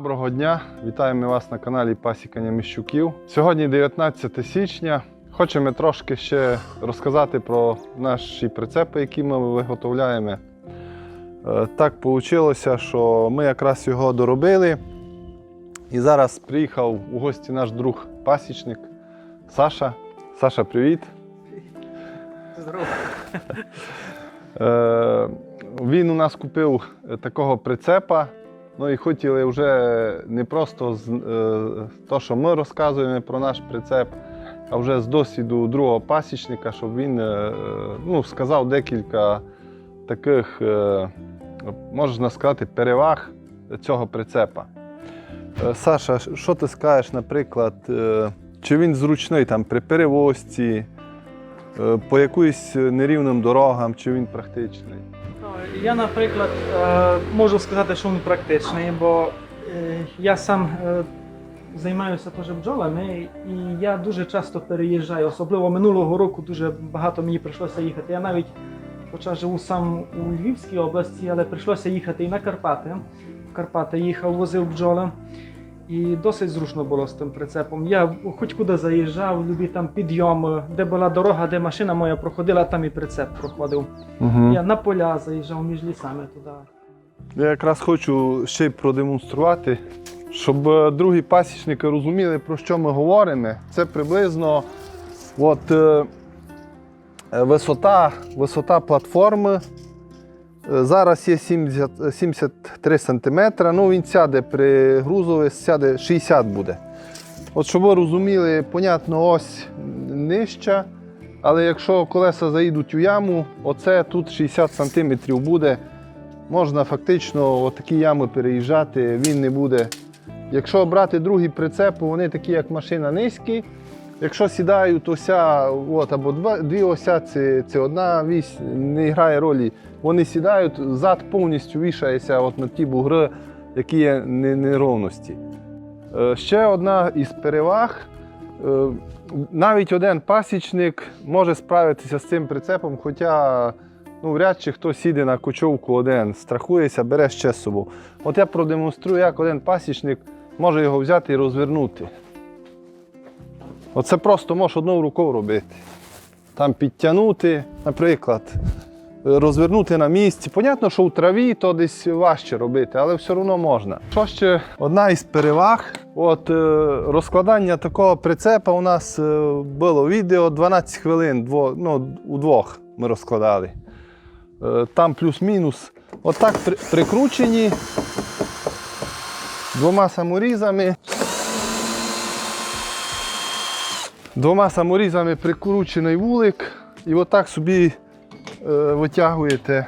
Доброго дня! Вітаємо вас на каналі Пасікання Міщуків. Сьогодні 19 січня. Хочемо трошки ще розказати про наші прицепи, які ми виготовляємо. Е, Так вийшло, що ми якраз його доробили. І зараз приїхав у гості наш друг пасічник Саша. Саша, привіт! Здорово. Е, Він у нас купив такого прицепа. Ну і хотіли вже не просто з е, то, що ми розказуємо про наш прицеп, а вже з досвіду другого пасічника, щоб він е, ну, сказав декілька таких, е, можна сказати, переваг цього прицепа. Саша, що ти скажеш, наприклад, чи він зручний там при перевозці, по якоюсь нерівним дорогам, чи він практичний? Я, наприклад, е, можу сказати, що він практичний, бо е, я сам е, займаюся теж бджолами, і я дуже часто переїжджаю. Особливо минулого року дуже багато мені прийшлося їхати. Я навіть, хоча живу сам у Львівській області, але прийшлося їхати і на Карпати. В Карпати їхав, возив бджоли. І досить зручно було з тим прицепом. Я хоч куди заїжджав, любі там підйоми, де була дорога, де машина моя проходила, там і прицеп проходив. Угу. Я на поля заїжджав між лісами туди. Я якраз хочу ще й продемонструвати, щоб е, другі пасічники розуміли, про що ми говоримо. Це приблизно от, е, е, висота, висота платформи. Зараз є 70, 73 см, ну він сяде при грузові, сяде 60 буде. От щоб ви розуміли, понятно, ось нижча, але якщо колеса заїдуть у яму, оце тут 60 см буде. Можна фактично отакі ями переїжджати, він не буде. Якщо брати другі прицепи, вони такі, як машина низькі. Якщо сідають ося, от, або два, дві ося, це, це одна вісь, не грає ролі. Вони сідають, зад повністю вішається от на ті бугри, які є не- неровності. Е, Ще одна із переваг. е, Навіть один пасічник може справитися з цим прицепом, хоча ну, вряд чи хтось сіде на кочовку один, страхується, бере ще з собою. От я продемонструю, як один пасічник може його взяти і розвернути. Оце просто можеш одною рукою робити. Там підтягнути, наприклад, розвернути на місці. Понятно, що у траві то десь важче робити, але все одно можна. Що ще одна із переваг, от е, розкладання такого прицепа у нас е, було відео 12 хвилин, дво, ну, удвох ми розкладали. Е, Там плюс-мінус. Отак при, прикручені двома саморізами. Двома саморізами прикручений вулик, і отак собі е, витягуєте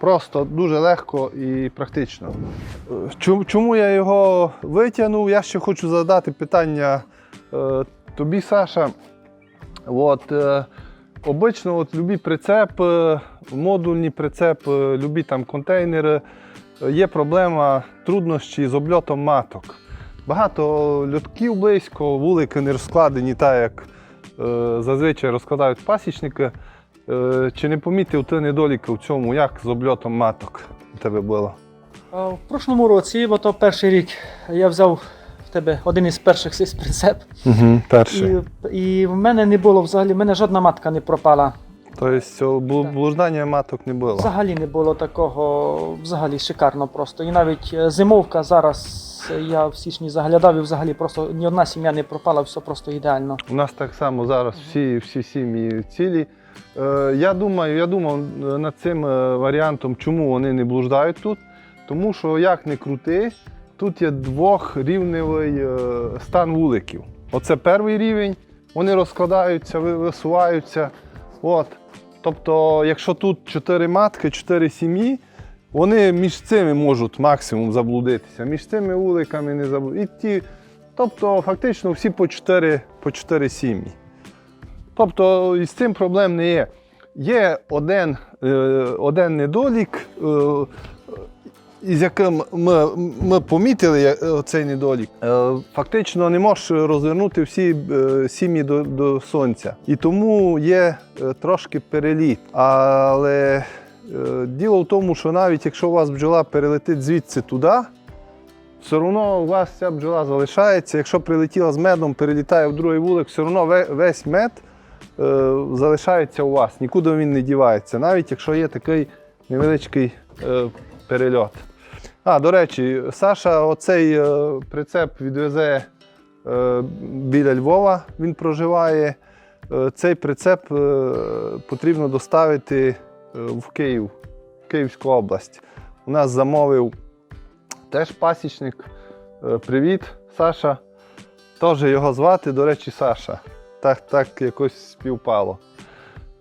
просто дуже легко і практично. Е, чому- я його витягнув? Я ще хочу задати питання е, тобі, Саша. От, обично от, любі прицепи, модульні прицепи, любі там контейнери, є проблема труднощі з обльотом маток. Багато льотків близько, вулики не розкладені так, як е, зазвичай розкладають пасічники. Е, чи не помітив ти недоліки в цьому, як з обльотом маток у тебе було? В прошлому році, бо то перший рік, я взяв в тебе один із перших прицеп. Угу, перший. І, і в мене не було взагалі, в мене жодна матка не пропала. Тобто блуждання маток не було. Взагалі не було такого, взагалі шикарно просто. І навіть е, зимовка зараз я в січні заглядав і взагалі просто ні одна сім'я не пропала, все просто ідеально. У нас так само зараз всі, всі сім'ї цілі. Е, я думаю, я думав е, над цим е, варіантом, чому вони не блуждають тут. Тому що як не крути, тут є двохрівневий стан вуликів. Оце перший рівень, вони розкладаються, висуваються. От. Тобто, якщо тут чотири матки, чотири сім'ї, вони між цими можуть максимум заблудитися, між цими вуликами не заблудитися. Тобто, фактично всі по чотири, по чотири сім'ї. Тобто із цим проблем не є. Є один, е, один недолік, е, із яким ми, ми помітили е, цей недолік. Фактично не можеш розвернути всі сім'ї до, до сонця. І тому є трошки переліт. Але діло в тому, що навіть якщо у вас бджола перелетить звідси туди, все одно у вас ця бджола залишається. Якщо прилетіла з медом, перелітає в другий вулик, все одно весь мед е, залишається у вас, нікуди він не дівається, навіть якщо є такий невеличкий е, перельот. А, до речі, Саша оцей е, прицеп відвезе е, біля Львова, він проживає. Е, цей прицеп е, потрібно доставити е, в Київ, в Київську область. У нас замовив теж пасічник. Е, Привіт, Саша. Теж його звати, до речі, Саша. Так, так якось співпало.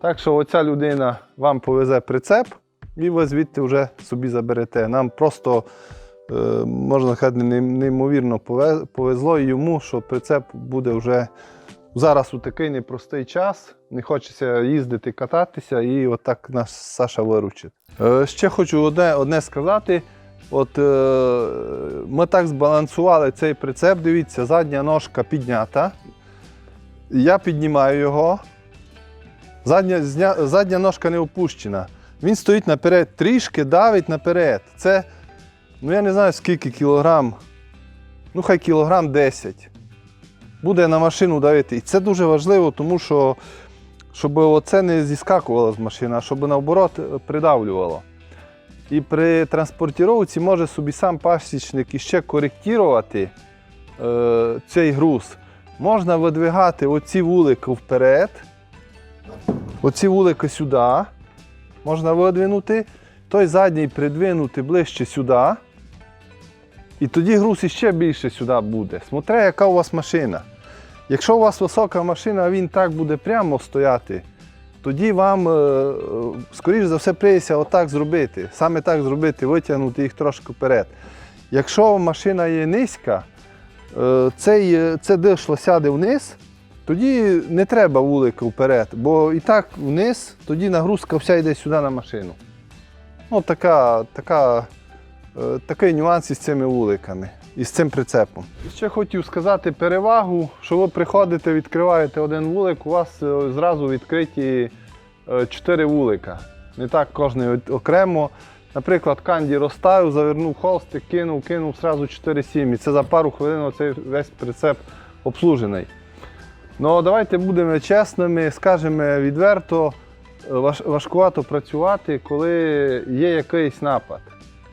Так що оця людина вам повезе прицеп, і ви звідти вже собі заберете. Нам просто, е, можна сказати, неймовірно повезло йому, що прицеп буде вже зараз у такий непростий час. Не хочеться їздити, кататися, і отак нас Саша виручить. Е, Ще хочу одне, одне сказати. От е, ми так збалансували цей прицеп. Дивіться, задня ножка піднята. Я піднімаю його. Задня, зня- задня ножка не опущена. Він стоїть наперед, трішки давить наперед. Це, ну я не знаю скільки кілограм. Ну, хай кілограм 10. Буде на машину давити. І це дуже важливо, тому що щоб оце не зіскакувало з машини, а щоб наоборот е, придавлювало. І при транспортіровці може собі сам пасічник іще коректувати е, цей груз. Можна видвигати оці вулики вперед, оці вулики сюди. Можна видвинути, той задній придвинути ближче сюди. І тоді груз іще більше сюди буде. Смотри, яка у вас машина. Якщо у вас висока машина, а він так буде прямо стояти, тоді вам, е, е, скоріш за все, прийдеться отак зробити. Саме так зробити, витягнути їх трошки вперед. Якщо машина є низька, е, цей, це дишло сяде вниз, тоді не треба вулика вперед, бо і так вниз, тоді нагрузка вся йде сюди на машину. Ну, така, така, такий нюанс із цими вуликами і з цим прицепом. Ще хотів сказати перевагу, що ви приходите, відкриваєте один вулик, у вас е, зразу відкриті е, чотири вулика. Не так кожний окремо. Наприклад, канді розставив, завернув холстик, кинув, кинув зразу 4 сім'ї. Це за пару хвилин оцей весь прицеп обслужений. Ну, давайте будемо чесними, скажемо відверто, е, важ, важкувато працювати, коли є якийсь напад.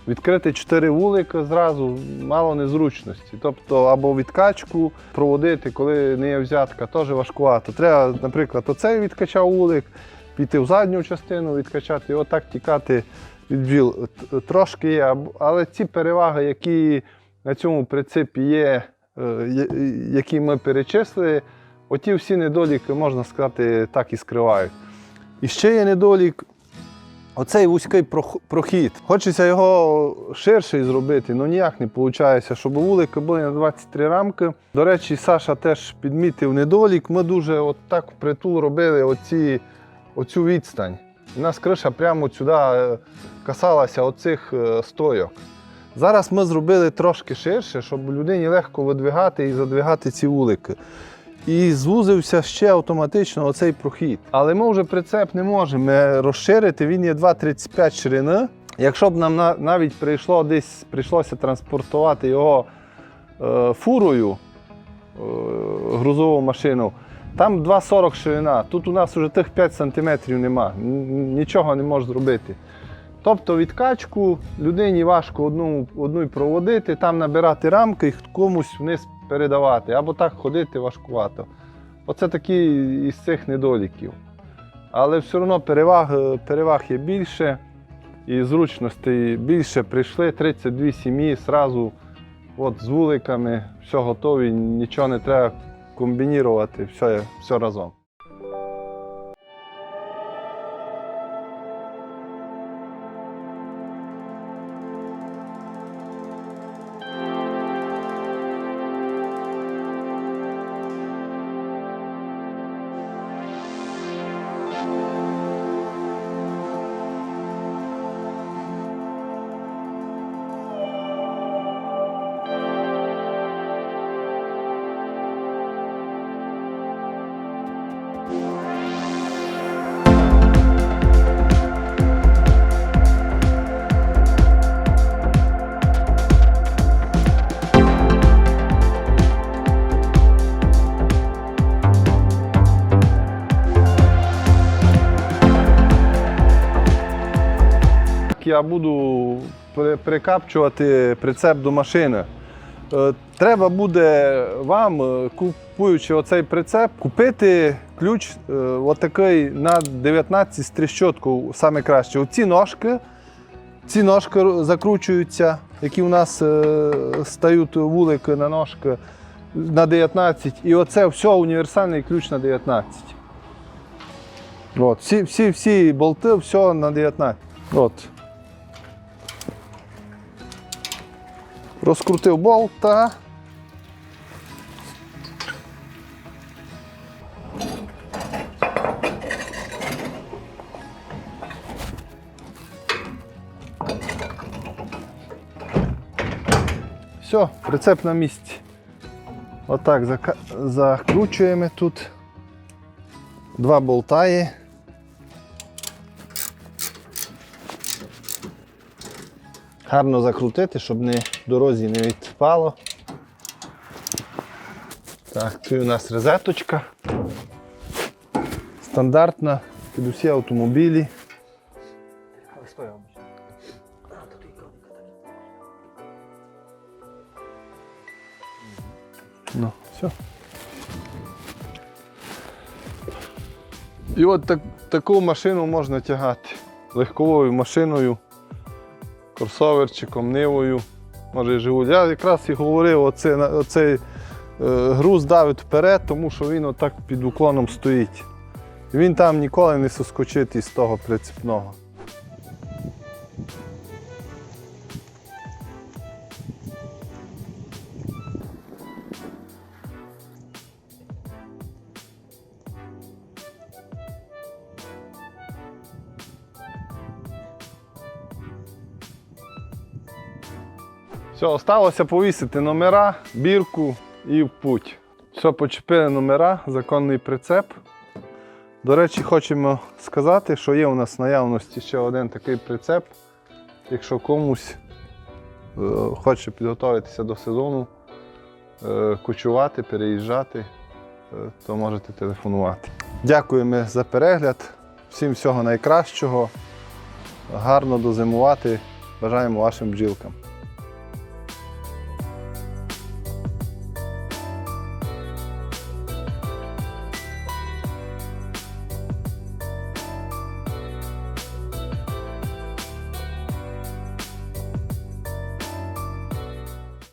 Відкрити чотири вулика зразу мало незручності. Тобто або відкачку проводити, коли не є взятка, теж важкувато. Треба, наприклад, оцей відкачав вулик, піти в задню частину, відкачати, і отак тікати від бджіл. Трошки є, але ці переваги, які на цьому прицепі є, е, які ми перечислили, оті всі недоліки, можна сказати, так і скривають. І ще є недолік. Оцей вузький прохід. Хочеться його ширший зробити, але ніяк не виходить, щоб вулики були на 23 рамки. До речі, Саша теж підмітив недолік. Ми дуже от так впритул робили оці, оцю відстань. У нас криша прямо сюди е, касалася оцих е, стойок. Зараз ми зробили трошки ширше, щоб людині легко видвигати і задвигати ці вулики. І звузився ще автоматично оцей прохід. Але ми вже прицеп не можемо розширити, він є 2,35 ширини. Якщо б нам навіть прийшло десь прийшлося транспортувати його е, фурою, е, грузову машину, там 2,40 ширина. Тут у нас вже тих 5 см нема, нічого не можеш зробити. Тобто відкачку людині важко одну, одну проводити, там набирати рамки і комусь вниз передавати, або так ходити важкувато. Оце такі із цих недоліків. Але все одно переваг, переваг є більше і зручностей більше. Прийшли 32 сім'ї зразу от, з вуликами, все готові, нічого не треба комбінірувати, все, все разом. Я буду прикапчувати прицеп до машини. Е, Треба буде вам, е, купуючи оцей прицеп, купити ключ е, отакий на 19 з тріщоткою, саме краще. Оці ножки, ці ножки закручуються, які у нас стають вулики на ножки на 19. І оце все універсальний ключ на 19. От, всі, всі, всі болти, все на 19. От. Розкрутив болта. Все, прицеп на місці. Отак зака- закручуємо тут. Два болта. Гарно закрутити, щоб не дорозі не відпало. Так, тут у нас розеточка. Стандартна під усі автомобілі. Ну, все. І от так, таку машину можна тягати легковою машиною, кросоверчиком, нивою, може і живуть. Я якраз і говорив, оце, оцей е, груз давить вперед, тому що він отак під уклоном стоїть. Він там ніколи не соскочить із того прицепного. Все, осталося повісити номера, бірку і в путь. Все, почепили номера, законний прицеп. До речі, хочемо сказати, що є у нас в наявності ще один такий прицеп. Якщо комусь е, хоче підготуватися до сезону, е, кочувати, переїжджати, е, то можете телефонувати. Дякуємо за перегляд. Всім всього найкращого. Гарно дозимувати. Бажаємо вашим бджілкам.